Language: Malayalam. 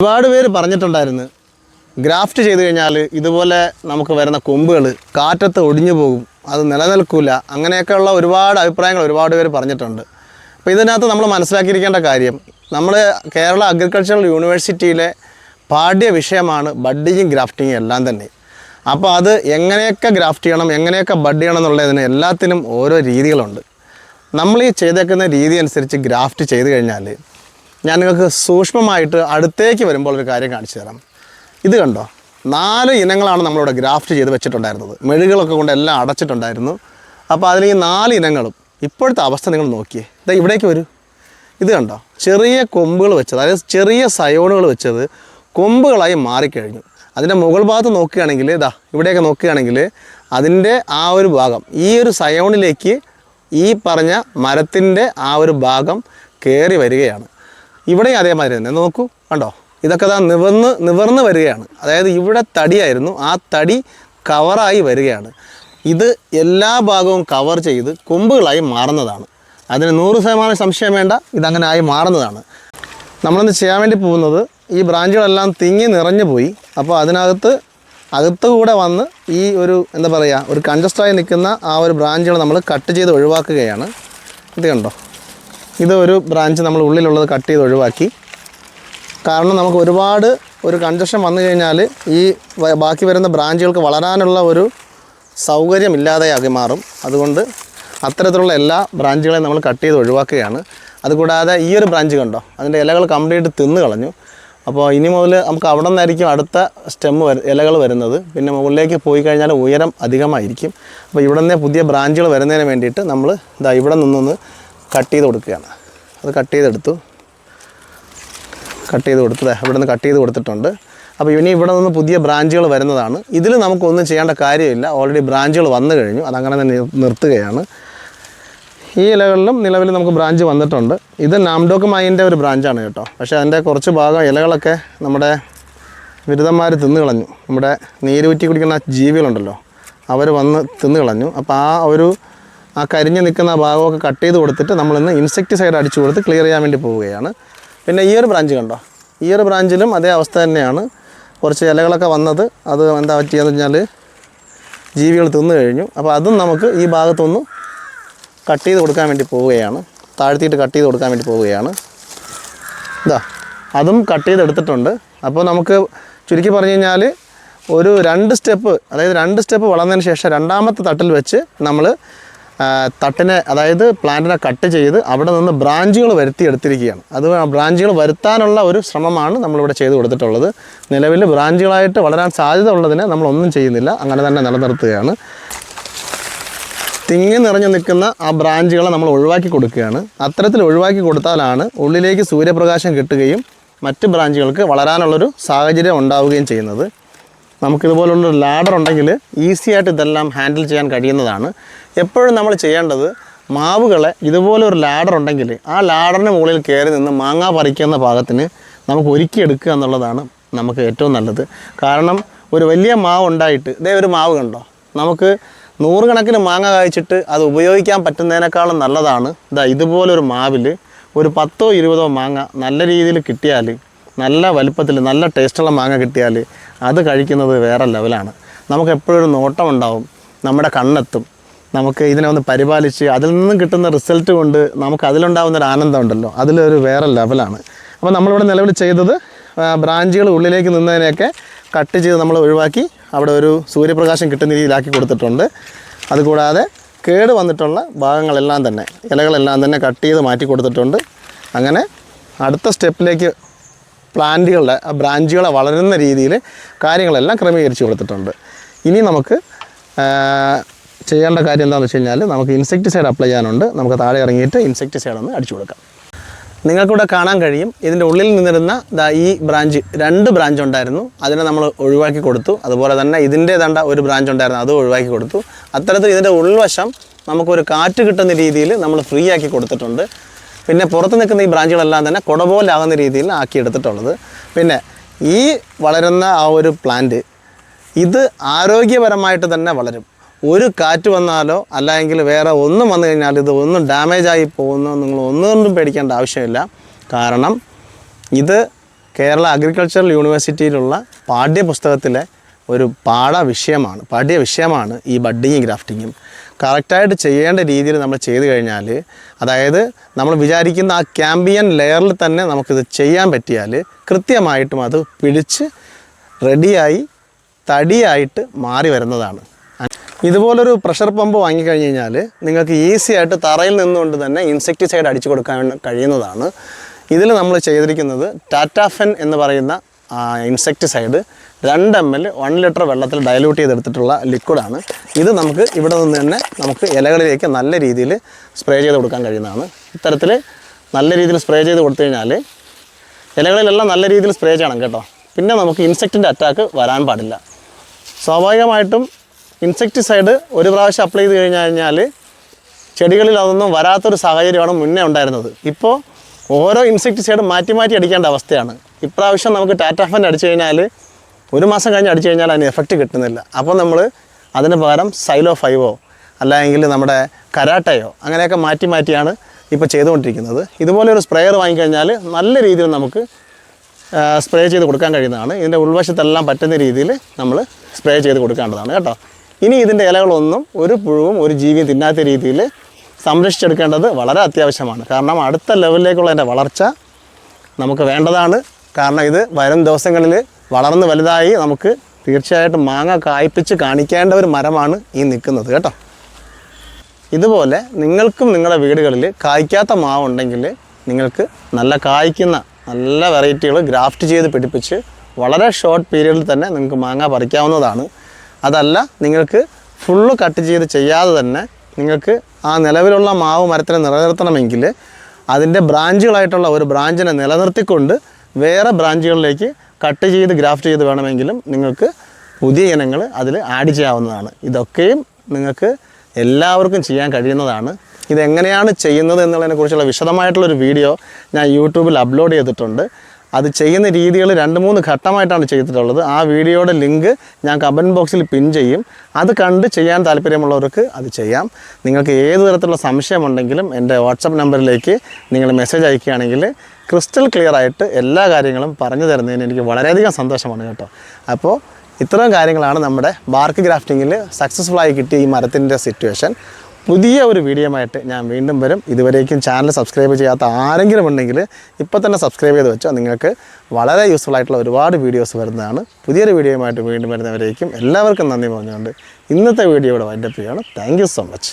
ഒരുപാട് പേര് പറഞ്ഞിട്ടുണ്ടായിരുന്നു. ഗ്രാഫ്റ്റ് ചെയ്ത് കഴിഞ്ഞാൽ ഇതുപോലെ നമുക്ക് വരുന്ന കൊമ്പുകൾ കാറ്റത്ത് ഒടിഞ്ഞു പോകും. അത് നിലനിൽക്കില്ല അങ്ങനെയൊക്കെയുള്ള ഒരുപാട് അഭിപ്രായങ്ങൾ ഒരുപാട് പേര് പറഞ്ഞിട്ടുണ്ട്. അപ്പോൾ ഇതിനകത്ത് നമ്മൾ മനസ്സിലാക്കിയിരിക്കേണ്ട കാര്യം നമ്മൾ കേരള അഗ്രികൾച്ചറൽ യൂണിവേഴ്സിറ്റിയിലെ പാഠ്യ വിഷയമാണ് ബഡ്ഡിങ്ങും ഗ്രാഫ്റ്റിങ്ങും എല്ലാം തന്നെ. അപ്പോൾ അത് എങ്ങനെയൊക്കെ ഗ്രാഫ്റ്റ് ചെയ്യണം എങ്ങനെയൊക്കെ ബഡ് ചെയ്യണം എന്നുള്ളതിന് എല്ലാത്തിനും ഓരോ രീതികളുണ്ട്. നമ്മൾ ഈ ചെയ്തേക്കുന്ന രീതി അനുസരിച്ച് ഗ്രാഫ്റ്റ് ചെയ്ത് കഴിഞ്ഞാൽ ഞാൻ നിങ്ങൾക്ക് സൂക്ഷ്മമായിട്ട് അടുത്തേക്ക് വരുമ്പോൾ ഒരു കാര്യം കാണിച്ചു തരാം. ഇത് കണ്ടോ? നാല് ഇനങ്ങളാണ് നമ്മളിവിടെ ഗ്രാഫ്റ്റ് ചെയ്ത് വെച്ചിട്ടുണ്ടായിരുന്നത്. മെഴുകളൊക്കെ കൊണ്ട് എല്ലാം അടച്ചിട്ടുണ്ടായിരുന്നു. അപ്പോൾ അതിൽ ഈ നാല് ഇനങ്ങളും ഇപ്പോഴത്തെ അവസ്ഥ നിങ്ങൾ നോക്കിയേ. ഇതാ ഇവിടേക്ക് വരൂ. ഇത് കണ്ടോ? ചെറിയ കൊമ്പുകൾ വെച്ചത് അതായത് ചെറിയ സയോണുകൾ വെച്ചത് കൊമ്പുകളായി മാറിക്കഴിഞ്ഞു. അതിന്റെ മുകൾ ഭാഗത്ത് നോക്കുകയാണെങ്കിൽ ഇതാ ഇവിടെയൊക്കെ നോക്കുകയാണെങ്കിൽ അതിന്റെ ആ ഒരു ഭാഗം ഈ ഒരു സയോണിലേക്ക് ഈ പറഞ്ഞ മരത്തിന്റെ ആ ഒരു ഭാഗം കയറി വരികയാണ്. ഇവിടെയും അതേമാതിരി തന്നെ. നോക്കൂ കണ്ടോ? ഇതൊക്കെ ഇതാ നിവർന്ന് നിവർന്ന് വരികയാണ്. അതായത് ഇവിടെ തടിയായിരുന്നു. ആ തടി കവറായി വരികയാണ്. ഇത് എല്ലാ ഭാഗവും കവർ ചെയ്ത് കൊമ്പുകളായി മാറുന്നതാണ്. അതിന് നൂറ് ശതമാനം സംശയം വേണ്ട. ഇതങ്ങനെ ആയി മാറുന്നതാണ്. നമ്മളിന്ന് ചെയ്യാൻ വേണ്ടി പോകുന്നത്? ഈ ബ്രാഞ്ചുകളെല്ലാം തിങ്ങി നിറഞ്ഞു പോയി. അപ്പോൾ അതിനകത്ത് അകത്ത് കൂടെ വന്ന് ഈ ഒരു എന്താ പറയുക ഒരു കൺജസ്റ്റായി നിൽക്കുന്ന ആ ഒരു ബ്രാഞ്ചുകൾ നമ്മൾ കട്ട് ചെയ്ത് ഒഴിവാക്കുകയാണ്. ഇത് കണ്ടോ? ഇത് ഒരു ബ്രാഞ്ച് നമ്മൾ ഉള്ളിലുള്ളത് കട്ട് ചെയ്ത് ഒഴിവാക്കി. കാരണം നമുക്ക് ഒരുപാട് ഒരു കൺജഷൻ വന്നു കഴിഞ്ഞാൽ ഈ ബാക്കി വരുന്ന ബ്രാഞ്ചുകൾക്ക് വളരാനുള്ള ഒരു സൗകര്യം ഇല്ലാതെയാകി മാറും. അതുകൊണ്ട് അത്തരത്തിലുള്ള എല്ലാ ബ്രാഞ്ചുകളെയും നമ്മൾ കട്ട് ചെയ്ത് ഒഴിവാക്കുകയാണ്. അതുകൂടാതെ ഈ ഒരു ബ്രാഞ്ച് കണ്ടോ? അതിന്റെ ഇലകൾ കംപ്ലീറ്റ് തിന്ന് കളഞ്ഞു. അപ്പോൾ ഇനി മുതൽ നമുക്ക് അവിടെ നിന്നായിരിക്കും അടുത്ത സ്റ്റെം വര ഇലകൾ വരുന്നത്. പിന്നെ മുകളിലേക്ക് പോയി കഴിഞ്ഞാൽ ഉയരം അധികമായിരിക്കും. അപ്പോൾ ഇവിടെ നിന്നേ പുതിയ ബ്രാഞ്ചുകൾ വരുന്നതിന് വേണ്ടിയിട്ട് നമ്മൾ ഇതാ ഇവിടെ നിന്നൊന്ന് കട്ട് ചെയ്ത് കൊടുക്കുകയാണ്. അത് കട്ട് ചെയ്തെടുത്തു. കട്ട് ചെയ്ത് കൊടുത്തത് ഇവിടെ നിന്ന് കട്ട് ചെയ്ത് കൊടുത്തിട്ടുണ്ട്. അപ്പോൾ ഇനി ഇവിടെ നിന്ന് പുതിയ ബ്രാഞ്ചുകൾ വരുന്നതാണ്. ഇതിൽ നമുക്കൊന്നും ചെയ്യേണ്ട കാര്യമില്ല. ഓൾറെഡി ബ്രാഞ്ചുകൾ വന്നു കഴിഞ്ഞു. അതങ്ങനെ തന്നെ നിർ- നിർത്തുകയാണ്. ഈ ഇലകളിലും നിലവിൽ നമുക്ക് ബ്രാഞ്ച് വന്നിട്ടുണ്ട്. ഇത് നാംഡോക്ക് മൈന്റെ ഒരു ബ്രാഞ്ചാണ് കേട്ടോ. പക്ഷേ അതിന്റെ കുറച്ച് ഭാഗം ഇലകളൊക്കെ നമ്മുടെ ബിരുദന്മാർ തിന്നു കളഞ്ഞു. നമ്മുടെ നീരൂറ്റി കുടിക്കുന്ന ജീവികളുണ്ടല്ലോ. അവർ വന്ന് തിന്നു കളഞ്ഞു. അപ്പോൾ ആ ഒരു ആ കരിഞ്ഞ് നിൽക്കുന്ന ഭാഗമൊക്കെ കട്ട് ചെയ്ത് കൊടുത്തിട്ട് നമ്മളിന്ന് ഇൻസെക്ടിസൈഡ് അടിച്ചു കൊടുത്ത് ക്ലിയർ ചെയ്യാൻ വേണ്ടി പോവുകയാണ്. പിന്നെ ഈ ഒരു ബ്രാഞ്ച് കണ്ടോ? ഈ ഒരു ബ്രാഞ്ചിലും അതേ അവസ്ഥ തന്നെയാണ്. കുറച്ച് ഇലകളൊക്കെ വന്നത്. അത് എന്താ പറ്റിയെന്ന് വെച്ചാൽ ജീവികൾ തിന്നു കഴിഞ്ഞു. അപ്പോൾ അതും നമുക്ക് ഈ ഭാഗത്തൊന്ന് കട്ട് ചെയ്ത് കൊടുക്കാൻ വേണ്ടി പോവുകയാണ്. താഴ്ത്തിയിട്ട് കട്ട് ചെയ്ത് കൊടുക്കാൻ വേണ്ടി പോവുകയാണ്. ഇതാ അതും കട്ട് ചെയ്തെടുത്തിട്ടുണ്ട് അപ്പോൾ നമുക്ക് ചുരുക്കി പറഞ്ഞു കഴിഞ്ഞാൽ ഒരു രണ്ട് സ്റ്റെപ്പ് അതായത് രണ്ട് സ്റ്റെപ്പ് വളർന്നതിന് ശേഷം രണ്ടാമത്തെ തട്ടിൽ വെച്ച് നമ്മൾ തട്ടിനെ അതായത് പ്ലാന്റിനെ കട്ട് ചെയ്ത് അവിടെ നിന്ന് ബ്രാഞ്ചുകൾ വരുത്തി എടുത്തിരിക്കുകയാണ്. അത് ബ്രാഞ്ചുകൾ വരുത്താനുള്ള ഒരു ശ്രമമാണ് നമ്മളിവിടെ ചെയ്ത് കൊടുത്തിട്ടുള്ളത്. നിലവിൽ ബ്രാഞ്ചുകളായിട്ട് വളരാൻ സാധ്യത ഉള്ളതിനെ നമ്മളൊന്നും ചെയ്യുന്നില്ല. അങ്ങനെ തന്നെ നിലനിർത്തുകയാണ്. തിങ്ങി നിറഞ്ഞു നിൽക്കുന്ന ആ ബ്രാഞ്ചുകളെ നമ്മൾ ഒഴിവാക്കി കൊടുക്കുകയാണ്. അത്തരത്തിൽ ഒഴിവാക്കി കൊടുത്താലാണ് ഉള്ളിലേക്ക് സൂര്യപ്രകാശം കിട്ടുകയും മറ്റ് ബ്രാഞ്ചുകൾക്ക് വളരാനുള്ളൊരു സാഹചര്യം ഉണ്ടാവുകയും ചെയ്യുന്നത്. നമുക്കിതുപോലുള്ളൊരു ലാഡർ ഉണ്ടെങ്കിൽ ഈസി ആയിട്ട് ഇതെല്ലാം ഹാൻഡിൽ ചെയ്യാൻ കഴിയുന്നതാണ്. എപ്പോഴും നമ്മൾ ചെയ്യേണ്ടത് മാവുകളെ ഇതുപോലെ ഒരു ലാഡർ ഉണ്ടെങ്കിൽ ആ ലാഡറിന് മുകളിൽ കയറി നിന്ന് മാങ്ങ പറിക്കുന്ന പാകത്തിന് നമുക്ക് ഒരുക്കിയെടുക്കുക എന്നുള്ളതാണ് നമുക്ക് ഏറ്റവും നല്ലത്. കാരണം ഒരു വലിയ മാവ് ഉണ്ടായിട്ട് ഇതേ ഒരു മാവ് കണ്ടോ? നമുക്ക് നൂറുകണക്കിന് മാങ്ങ കായ്ച്ചിട്ട് അത് ഉപയോഗിക്കാൻ പറ്റുന്നതിനേക്കാളും നല്ലതാണ്. ഇതാ ഇതുപോലൊരു മാവിൽ ഒരു പത്തോ ഇരുപതോ മാങ്ങ നല്ല രീതിയിൽ കിട്ടിയാൽ നല്ല വലുപ്പത്തിൽ നല്ല ടേസ്റ്റുള്ള മാങ്ങ കിട്ടിയാൽ അത് കഴിക്കുന്നത് വേറെ ലെവലാണ് നമുക്ക് എപ്പോഴും ഒരു നോട്ടം ഉണ്ടാവും. നമ്മുടെ കണ്ണെത്തും. നമുക്ക് ഇതിനെ ഒന്ന് പരിപാലിച്ച് അതിൽ നിന്നും കിട്ടുന്ന റിസൾട്ട് കൊണ്ട് നമുക്ക് അതിലുണ്ടാകുന്ന ഒരു ആനന്ദം ഉണ്ടല്ലോ അതിലൊരു വേറെ ലെവലാണ് അപ്പോൾ നമ്മളിവിടെ നിലവിൽ ചെയ്തത് ബ്രാഞ്ചുകൾ ഉള്ളിലേക്ക് നിന്നതിനെയൊക്കെ കട്ട് ചെയ്ത് നമ്മൾ ഒഴിവാക്കി അവിടെ ഒരു സൂര്യപ്രകാശം കിട്ടുന്ന രീതിയിലാക്കി കൊടുത്തിട്ടുണ്ട്. അതുകൂടാതെ കേട് വന്നിട്ടുള്ള ഭാഗങ്ങളെല്ലാം തന്നെ ഇലകളെല്ലാം തന്നെ കട്ട് ചെയ്ത് മാറ്റി കൊടുത്തിട്ടുണ്ട്. അങ്ങനെ അടുത്ത സ്റ്റെപ്പിലേക്ക് പ്ലാന്റുകളുടെ ബ്രാഞ്ചുകളെ വളരുന്ന രീതിയിൽ കാര്യങ്ങളെല്ലാം ക്രമീകരിച്ച് കൊടുത്തിട്ടുണ്ട്. ഇനി നമുക്ക് ചെയ്യേണ്ട കാര്യം എന്താണെന്ന് വെച്ച് കഴിഞ്ഞാൽ നമുക്ക് ഇൻസെക്ടിസൈഡ് അപ്ലൈ ചെയ്യാനുണ്ട്. നമുക്ക് താഴെ ഇറങ്ങിയിട്ട് ഇൻസെക്ടിസൈഡ് ഒന്ന് അടിച്ചു കൊടുക്കാം. നിങ്ങൾക്കിവിടെ കാണാൻ കഴിയും. ഇതിന്റെ ഉള്ളിൽ നിന്നിരുന്ന ദാ ഈ ബ്രാഞ്ച് രണ്ട് ബ്രാഞ്ച് ഉണ്ടായിരുന്നു. അതിനെ നമ്മൾ ഒഴിവാക്കി കൊടുത്തു. അതുപോലെ തന്നെ ഇതിന്റെ തണ്ട ഒരു ബ്രാഞ്ച് ഉണ്ടായിരുന്നു. അതും ഒഴിവാക്കി കൊടുത്തു. അത്തരത്തിൽ ഇതിന്റെ ഉൾവശം നമുക്കൊരു കാറ്റ് കിട്ടുന്ന രീതിയിൽ നമ്മൾ ഫ്രീ ആക്കി കൊടുത്തിട്ടുണ്ട്. പിന്നെ പുറത്ത് നിൽക്കുന്ന ഈ ബ്രാഞ്ചുകളെല്ലാം തന്നെ കുട പോലാകുന്ന രീതിയിൽ ആക്കി എടുത്തിട്ടുള്ളത്. പിന്നെ ഈ വളരുന്ന ആ ഒരു പ്ലാന്റ് ഇത് ആരോഗ്യപരമായിട്ട് തന്നെ വളരും. ഒരു കാറ്റ് വന്നാലോ അല്ലെങ്കിൽ വേറെ ഒന്നും വന്നു കഴിഞ്ഞാൽ ഇത് ഒന്നും ഡാമേജ് ആയി പോകുന്നു നിങ്ങൾ ഒന്നുകൊണ്ടും പേടിക്കേണ്ട ആവശ്യമില്ല. കാരണം ഇത് കേരള അഗ്രികൾച്ചറൽ യൂണിവേഴ്സിറ്റിയിലുള്ള പാഠ്യപുസ്തകത്തിലെ ഒരു പാഠ വിഷയമാണ് പാഠ്യ വിഷയമാണ് ഈ ബഡ്ഡിങ്ങും ഗ്രാഫ്റ്റിങ്ങും കറക്റ്റായിട്ട് ചെയ്യേണ്ട രീതിയിൽ നമ്മൾ ചെയ്തു കഴിഞ്ഞാൽ അതായത് നമ്മൾ വിചാരിക്കുന്ന ആ ക്യാമ്പിയൻ ലെയറിൽ തന്നെ നമുക്കിത് ചെയ്യാൻ പറ്റിയാൽ കൃത്യമായിട്ടും അത് പിടിച്ച് റെഡിയായി തടിയായിട്ട് മാറി വരുന്നതാണ്. ഇതുപോലൊരു പ്രഷർ പമ്പ് വാങ്ങിക്കഴിഞ്ഞ് കഴിഞ്ഞാൽ നിങ്ങൾക്ക് ഈസി ആയിട്ട് തറയിൽ നിന്നുകൊണ്ട് തന്നെ ഇൻസെക്ടിസൈഡ് അടിച്ചു കൊടുക്കാൻ കഴിയുന്നതാണ്. ഇതിൽ നമ്മൾ ചെയ്തിരിക്കുന്നത് ടാറ്റാഫെൻ എന്ന് പറയുന്ന ഇൻസെക്ടിസൈഡ് രണ്ട് എം എൽ വൺ ലിറ്റർ വെള്ളത്തിൽ ഡയലൂട്ട് ചെയ്തെടുത്തിട്ടുള്ള ലിക്വിഡാണ് ഇത് നമുക്ക് ഇവിടെ നിന്ന് തന്നെ നമുക്ക് ഇലകളിലേക്ക് നല്ല രീതിയിൽ സ്പ്രേ ചെയ്ത് കൊടുക്കാൻ കഴിയുന്നതാണ്. ഇത്തരത്തിൽ നല്ല രീതിയിൽ സ്പ്രേ ചെയ്ത് കൊടുത്തു കഴിഞ്ഞാൽ ഇലകളിലെല്ലാം നല്ല രീതിയിൽ സ്പ്രേ ചെയ്യണം കേട്ടോ. പിന്നെ നമുക്ക് ഇൻസെക്റ്റിന്റെ അറ്റാക്ക് വരാൻ പാടില്ല. സ്വാഭാവികമായിട്ടും ഇൻസെക്ടിസൈഡ് ഒരു പ്രാവശ്യം അപ്ലൈ ചെയ്ത് കഴിഞ്ഞ് കഴിഞ്ഞാൽ ചെടികളിൽ അതൊന്നും വരാത്തൊരു സാഹചര്യമാണ് മുന്നേ ഉണ്ടായിരുന്നത്. ഇപ്പോൾ ഓരോ ഇൻസെക്ടിസൈഡ് മാറ്റി മാറ്റി അടിക്കേണ്ട അവസ്ഥയാണ്. ഇപ്രാവശ്യം നമുക്ക് ടാറ്റാഫൻ അടിച്ചു കഴിഞ്ഞാൽ ഒരു മാസം കഴിഞ്ഞ് അടിച്ചു കഴിഞ്ഞാൽ അതിന് എഫക്റ്റ് കിട്ടുന്നില്ല. അപ്പോൾ നമ്മൾ അതിന് പകരം സൈലോ ഫൈവോ അല്ലെങ്കിൽ നമ്മുടെ കരാട്ടയോ അങ്ങനെയൊക്കെ മാറ്റി മാറ്റിയാണ് ഇപ്പോൾ ചെയ്തുകൊണ്ടിരിക്കുന്നത്. ഇതുപോലെ ഒരു സ്പ്രെയർ വാങ്ങിക്കഴിഞ്ഞാൽ നല്ല രീതിയിൽ നമുക്ക് സ്പ്രേ ചെയ്ത് കൊടുക്കാൻ കഴിയുന്നതാണ്. ഇതിന്റെ ഉൾവശത്തെല്ലാം പറ്റുന്ന രീതിയിൽ നമ്മൾ സ്പ്രേ ചെയ്ത് കൊടുക്കേണ്ടതാണ് കേട്ടോ. ഇനി ഇതിന്റെ ഇലകളൊന്നും ഒരു പുഴുവും ഒരു ജീവിയും തിന്നാത്ത രീതിയിൽ സംരക്ഷിച്ചെടുക്കേണ്ടത് വളരെ അത്യാവശ്യമാണ്. കാരണം അടുത്ത ലെവലിലേക്കുള്ള അതിന്റെ വളർച്ച നമുക്ക് വേണ്ടതാണ്. കാരണം ഇത് വരും ദിവസങ്ങളിൽ വളർന്ന് വലുതായി നമുക്ക് തീർച്ചയായിട്ടും മാങ്ങ കായ്പിച്ച് കാണിക്കേണ്ട ഒരു മരമാണ് ഈ നിൽക്കുന്നത് കേട്ടോ. ഇതുപോലെ നിങ്ങൾക്കും നിങ്ങളുടെ വീടുകളിൽ കായ്ക്കാത്ത മാവ് ഉണ്ടെങ്കിൽ നിങ്ങൾക്ക് നല്ല കായ്ക്കുന്ന നല്ല വെറൈറ്റികൾ ഗ്രാഫ്റ്റ് ചെയ്ത് പിടിപ്പിച്ച് വളരെ ഷോർട്ട് പീരീഡിൽ തന്നെ നിങ്ങൾക്ക് മാങ്ങ പറിക്കാവുന്നതാണ്. അതല്ല നിങ്ങൾക്ക് ഫുള്ള് കട്ട് ചെയ്ത് ചെയ്യാതെ തന്നെ നിങ്ങൾക്ക് ആ നിലവിലുള്ള മാവ് മരത്തിനെ നിലനിർത്തണമെങ്കിൽ അതിന്റെ ബ്രാഞ്ചുകളായിട്ടുള്ള ഒരു ബ്രാഞ്ചിനെ നിലനിർത്തിക്കൊണ്ട് വേറെ ബ്രാഞ്ചുകളിലേക്ക് കട്ട് ചെയ്ത് ഗ്രാഫ്റ്റ് ചെയ്ത് വേണമെങ്കിലും നിങ്ങൾക്ക് പുതിയ ഇനങ്ങൾ അതിൽ ആഡ് ചെയ്യാവുന്നതാണ്. ഇതൊക്കെയും നിങ്ങൾക്ക് എല്ലാവർക്കും ചെയ്യാൻ കഴിയുന്നതാണ്. ഇതെങ്ങനെയാണ് ചെയ്യുന്നത് എന്നുള്ളതിനെക്കുറിച്ചുള്ള വിശദമായിട്ടുള്ളൊരു വീഡിയോ ഞാൻ യൂട്യൂബിൽ അപ്ലോഡ് ചെയ്തിട്ടുണ്ട്. അത് ചെയ്യുന്ന രീതികൾ രണ്ട് മൂന്ന് ഘട്ടമായിട്ടാണ് ചെയ്തിട്ടുള്ളത്. ആ വീഡിയോയുടെ ലിങ്ക് ഞാൻ കമന്റ് ബോക്സിൽ പിൻ ചെയ്യും. അത് കണ്ട് ചെയ്യാൻ താല്പര്യമുള്ളവർക്ക് അത് ചെയ്യാം. നിങ്ങൾക്ക് ഏത് തരത്തിലുള്ള സംശയമുണ്ടെങ്കിലും എന്റെ വാട്സപ്പ് നമ്പറിലേക്ക് നിങ്ങൾ മെസ്സേജ് അയക്കുകയാണെങ്കിൽ ക്രിസ്റ്റൽ ക്ലിയർ ആയിട്ട് എല്ലാ കാര്യങ്ങളും പറഞ്ഞു തരുന്നതിന് എനിക്ക് വളരെയധികം സന്തോഷമാണ് കേട്ടോ. അപ്പോൾ ഇത്തരം കാര്യങ്ങളാണ് നമ്മുടെ ബാർക്ക് ഗ്രാഫ്റ്റിങ്ങിൽ സക്സസ്ഫുൾ ആയി കിട്ടിയ ഈ മരത്തിന്റെ സിറ്റുവേഷൻ പുതിയ ഒരു വീഡിയോയുമായിട്ട് ഞാൻ വീണ്ടും വരും. ഇതുവരേക്കും ചാനൽ സബ്സ്ക്രൈബ് ചെയ്യാത്ത ആരെങ്കിലും ഉണ്ടെങ്കിൽ ഇപ്പോൾ തന്നെ സബ്സ്ക്രൈബ് ചെയ്ത് വെച്ചോ നിങ്ങൾക്ക് വളരെ യൂസ്ഫുൾ ആയിട്ടുള്ള ഒരുപാട് വീഡിയോസ് വരുന്നതാണ്. പുതിയൊരു വീഡിയോയുമായിട്ട് വീണ്ടും വരുന്നവരേക്കും എല്ലാവർക്കും നന്ദി പറഞ്ഞുകൊണ്ട് ഇന്നത്തെ വീഡിയോ ഇവിടെ വൈൻഡപ്പ് ചെയ്യുകയാണ്. Thank so much